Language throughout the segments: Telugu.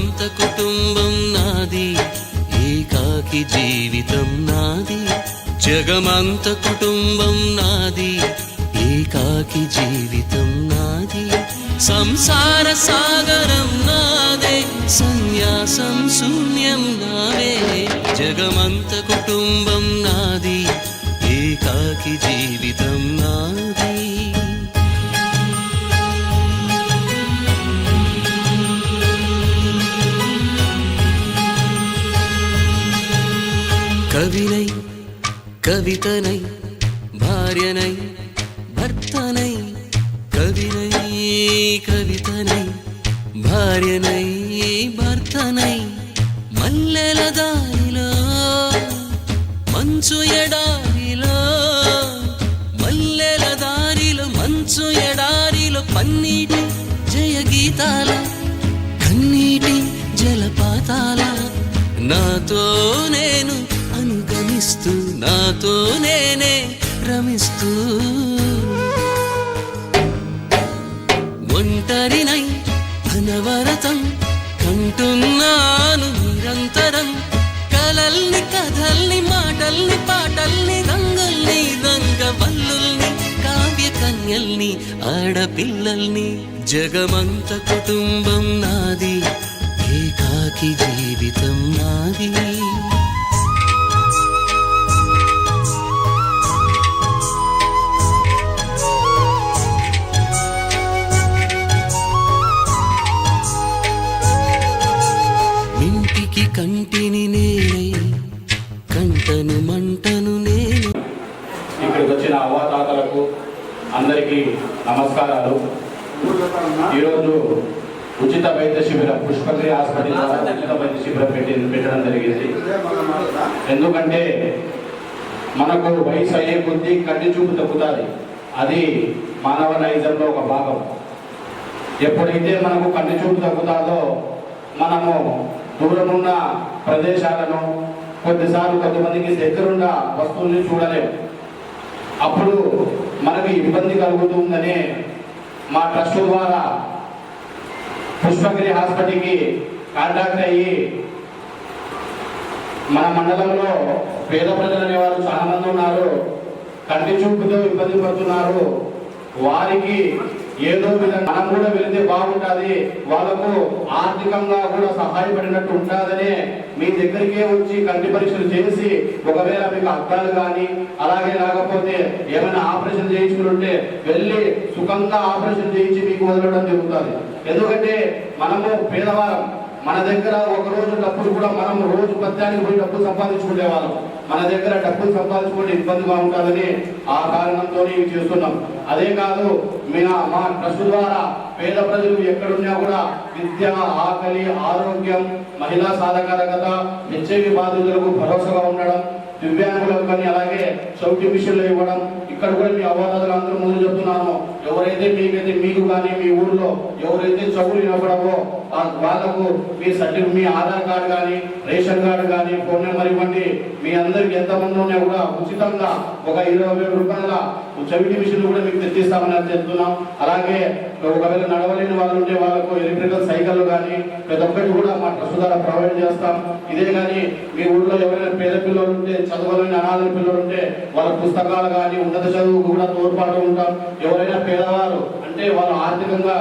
సొంత కుటుంబం నాది ఏకాకి జీవితం నాది. జగమంత కుటుంబం నాది ఏకాకి జీవితం నాది. సంసార సాగరం నాదే సన్యాసం శూన్యం నావే జగమంత కుటుంబం నాది ఏకాకి జీవితం నాది. కవినై కవితనై భార్యనై భర్తనై కవినై కవితనై భార్యనై భర్తనై మల్లెల దారిలో మంచు ఎడారిలో మల్లెల దారిలో మంచు ఎడారిలో పన్నీటి జయ గీతాల కన్నీటి జలపాతాల నాతో నేను రమిస్తూ నాతో నేనే రమిస్తూ. ఒంటరినై అనవరతం కంటున్నాను నిరంతరం. కలల్ని కథల్ని మాటల్ని పాటల్ని రంగుల్ని రంగవల్లుల్ని కావ్య కన్యల్ని ఆడపిల్లల్ని జగమంత కుటుంబం నాది ఏకాకి జీవితం నాది. కంటిని నేనై కంటను మంటను నేను. ఇక్కడికి వచ్చిన అవ్వాతాతలకు అందరికీ నమస్కారాలు. ఈరోజు ఉచిత వైద్య శిబిరం పుష్పగిరి హాస్పిటల్ ఉచిత వైద్య శిబిరం పెట్టి పెట్టడం జరిగింది. ఎందుకంటే మనకు వయసు అయ్యే కొద్దీ కంటి చూపు తగ్గుతుంది అది మానవ నైజంలో ఒక భాగం. ఎప్పుడైతే మనకు కంటి చూపు తగ్గుతుందో మనము దూరమున్న ప్రదేశాలను కొద్దిసార్లు కొంతమందికి దగ్గరున్న వస్తువుల్ని చూడలేము. అప్పుడు మనకి ఇబ్బంది కలుగుతుందని మా ట్రస్ట్ ద్వారా పుష్పగిరి హాస్పిటల్కి కాంటాక్ట్ అయ్యి మన మండలంలో పేద ప్రజలు అనేవారు చాలామంది ఉన్నారు. కంటి చూపుతో ఇబ్బంది పడుతున్నారు. వారికి ఏదో విధంగా మనం కూడా వెళితే బాగుంటుంది. వాళ్ళకు ఆర్థికంగా కూడా సహాయపడినట్టు ఉంటుందనే మీ దగ్గరికే వచ్చి కంటి పరీక్షలు చేసి ఒకవేళ మీకు అర్థాలు కానీ అలాగే రాకపోతే ఏమైనా ఆపరేషన్ చేయించుకుంటే వెళ్ళి సుఖంగా ఆపరేషన్ చేయించి మీకు వదలడం జరుగుతుంది. ఎందుకంటే మనము పేదవారం మన దగ్గర ఒక రోజు డబ్బులు కూడా మనం రోజు పద్యానికి పోయి డబ్బులు సంపాదించుకునే వాళ్ళం. మన దగ్గర డబ్బులు సంపాదించుకుంటే ఇబ్బందిగా ఉంటుందని ఆ కారణంతో ఇవి చేస్తున్నాం. అదే కాదు మీ మా ట్రస్ట్ ద్వారా పేద ప్రజలు ఎక్కడున్నా కూడా విద్య ఆకలి ఆరోగ్యం మహిళా సాధకారకత హెచ్ఐవి బాధితులకు భరోసాగా ఉండడం దివ్యాంగులకు కానీ అలాగే చౌటి మిషన్లు ఇవ్వడం ఇక్కడ కూడా మీ అవాదాలు అందరూ ముందు చెప్తున్నాను. ఎవరైతే మీకైతే మీకు కానీ మీ ఊర్లో ఎవరైతే చౌలు ఇవ్వడమో వాళ్ళకు మీ సర్టి మీ ఆధార్ కార్డు కానీ రేషన్ కార్డు కానీ ఫోన్ నెంబర్ ఇవ్వండి. మీ అందరికి ఎంతమంది ఉన్నా కూడా ఉచితంగా ఒక ఇరవై వేల రూపాయల చెవిటి మిషన్లు కూడా మీకు తెచ్చిస్తామని చెప్తున్నాం. అలాగే ఒకవేళ నడవలేని వాళ్ళు ఉంటే వాళ్ళకు ఎలక్ట్రికల్ సైకిల్ కానీ ప్రతి ఒక్కటి కూడా మా ట్రస్ట్ ద్వారా ప్రొవైడ్ చేస్తాం. ఇదే కానీ మీ ఊళ్ళో ఎవరైనా పేద పిల్లలు ఉంటే చదవలేని అనాథ పిల్లలు ఉంటే వాళ్ళ పుస్తకాలు కానీ ఉన్నత చదువుకు కూడా తోడ్పాటు ఉంటాం. ఎవరైనా పేదవారు అంటే వాళ్ళు ఆర్థికంగా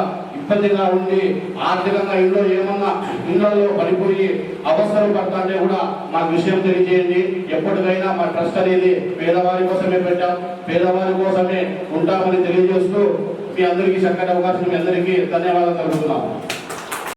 ఇబ్బందిగా ఉండి ఆర్థికంగా ఇంట్లో ఏమన్నా ఇళ్ళలో పడిపోయి అవసరం పడతాంటే కూడా మాకు విషయం తెలియజేయండి. ఎప్పటికైనా మా ట్రస్ట్ అనేది పేదవారి కోసమే పెట్టాం. పేదవారి కోసమే ఉంటామని తెలియజేస్తూ మీ అందరికీ చక్కటి అవకాశం మీ అందరికీ ధన్యవాదాలు తెలుపుతున్నాం.